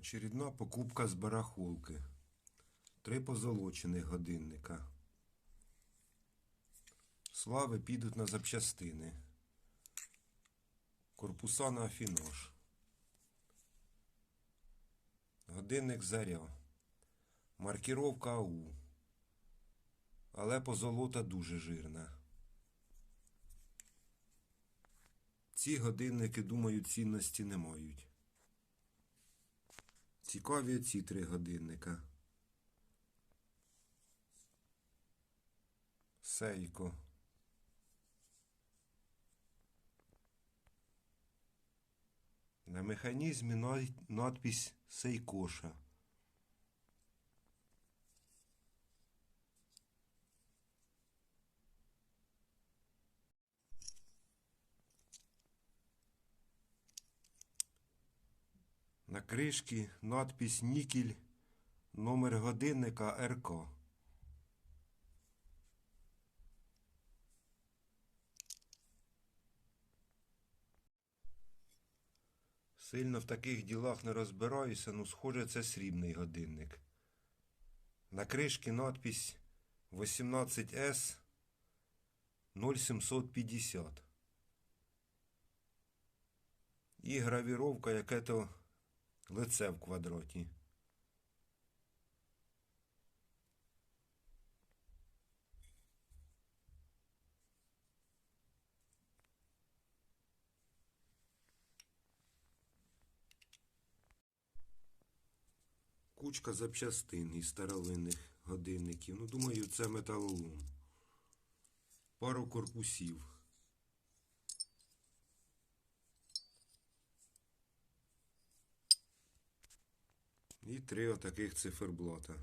Очередна покупка з барахолки. Три позолочених годинника. Слави підуть на запчастини. Корпуса на афінош. Годинник заря. Маркіровка АУ. Але позолота дуже жирна. Ці годинники, думаю, цінності не мають. Цікаві ці три годинника. Сейко. На механізмі надпись Сейкоша. На кришці надпись Нікель, номер годинника РК. Сильно в таких ділах не розбираюся, ну схоже, це срібний годинник. На кришці надпись 18С 0750. І гравіровка яке то лице в квадраті. Кучка запчастин із старовинних годинників. Ну, думаю, це металолом. Пару корпусів. І три отаких циферблата.